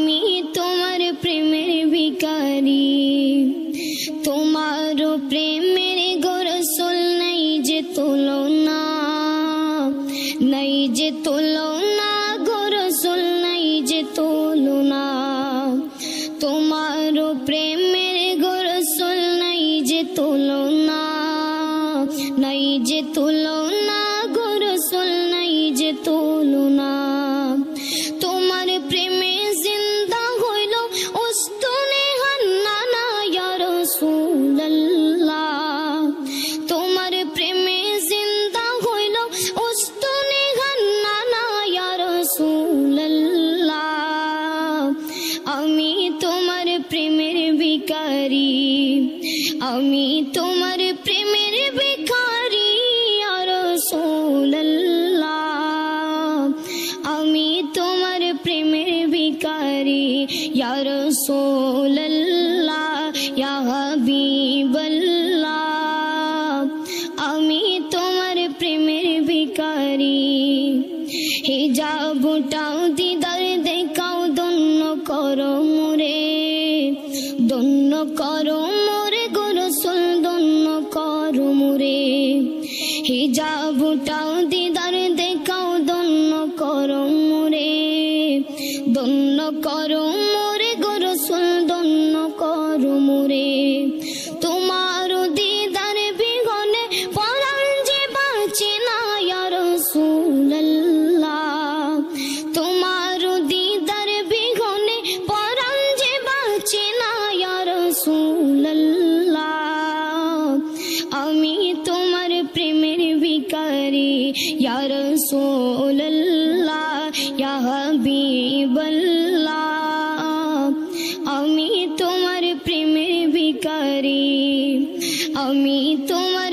আমি তোমার প্রেমের ভিখারি। তোমার প্রেমের গোরসুল নাই যে তুলনা। নাই যে তোল না গোরসুল নাই যে তুলনা। তোমার প্রেমের গোরসুল নাই যে তুলনা। নাই যে তুলনা গোরসুল নাই যে তুলনা। তোমার প্রেমের আমি তোমার প্রেমের ভিখারি আর আমি তোমার প্রেমের ভিখারি ইয়া রাসূলুল্লাহ ইয়া আমি তোমার প্রেমের ভিখারি, হিজাবটাও দিদার দন্য করো মোরে, গোরসুল দন্য করো মোরে। হিজাবটাও দিদার দেখাও দন্য করো মোরে। দন্য করো মোরে, গোরসুল দন্য করো মোরে। রাসূলুল্লাহ, আমি তোমার প্রেমের ভিখারি, ইয়া রাসূলুল্লাহ, ইয়া হাবিবাল্লাহ। আমি তোমার প্রেমের ভিখারি, আমি তোমার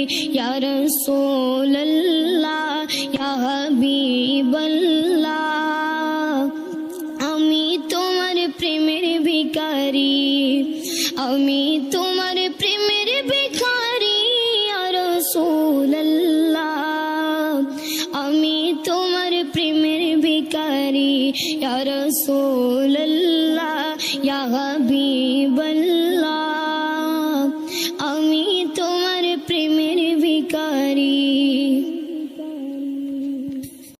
ভিখারি ইয়া রাসূলুল্লাহ ইয়া হাবিবাল্লাহ আমি তোমার প্রেমের ভিখারি, আমি তোমার প্রেমের ভিখারি আর রাসূলুল্লাহ। আমি তোমার প্রেমের ভিখারি, ইয়া রাসূলুল্লাহ।